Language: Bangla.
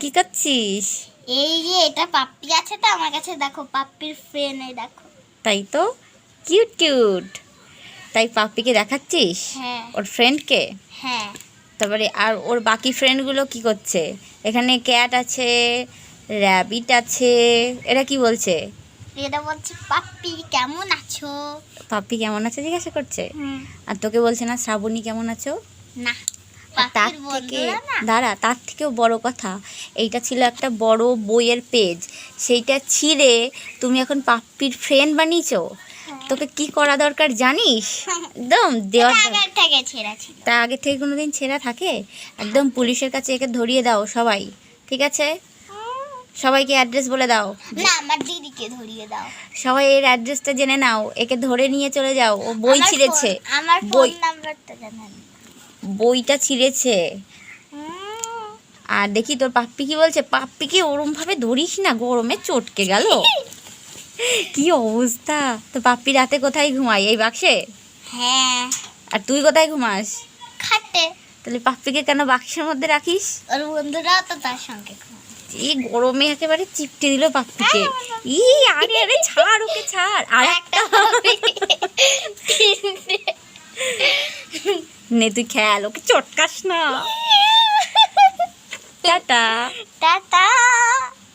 কি করছিস এই যে এটা পাপ্পি আছে তো আমার কাছে দেখো পাপ্পির ফ্রেন্ড এই দেখো। তাই তো? কিউট কিউট তাই পাপ্পিকে দেখাচ্ছিস? হ্যাঁ। ওর ফ্রেন্ডকে হ্যাঁ। তারপরে আর ওর বাকি ফ্রেন্ডগুলো কি করছে? এখানে ক্যাট আছে র্যাবিট আছে এরা কি বলছে? এটা বলছে পাপ্পি কেমন আছো? পাপ্পি কেমন আছে জিজ্ঞাসা করছে? আর তোকে বলছে না শ্রাবণী কেমন আছো? না। তার থেকে দাঁড়া তার থেকেও বড় কথা। এইটা ছিল একটা বড় বইয়ের পেজ। সেইটা ছিঁড়ে তুমি এখন পাপ্পির ফ্রেন্ড বানিয়েছো? তোকে কি করা দরকার জানিস? একদম দেওয়ার ছেঁড়া ছিল। তা আগে থেকে কোনোদিন ছেঁড়া থাকে? একদম পুলিশের কাছে একে ধরিয়ে দাও সবাই। ঠিক আছে? সবাইকে অ্যাড্রেস বলে দাও। না আমার দিদিকে ধরিয়ে দাও। সবাই এর অ্যাড্রেসটা জেনে নাও। একে ধরে নিয়ে চলে যাও। ও বই ছিঁড়েছে। আমার বই নাম্বারটা জানেন বইটা ছিঁড়েছে। আর দেখি তোর পাপ্পি কি বলছে? পাপ্পিকে ওরম ভাবে ধরিস না গরমে চটকে গেল। কি অবস্থা? তো পাপ্পি রাতে কোথায় ঘুমাই এই বাক্সে? হ্যাঁ। আর তুই কোথায় ঘুমাস? খাটে। তাহলে পাপ্পিকে কেন বাক্সের মধ্যে রাখিস? ওর বন্ধুরাও তো তার সঙ্গে এই গরমে একেবারে চিপটে দিল পাপ্পিকে। ই আরে আরে ছাড় ওকে ছাড়। আর নে তুই খেয়াল ওকে চটকাস না। টাটা। টাটা।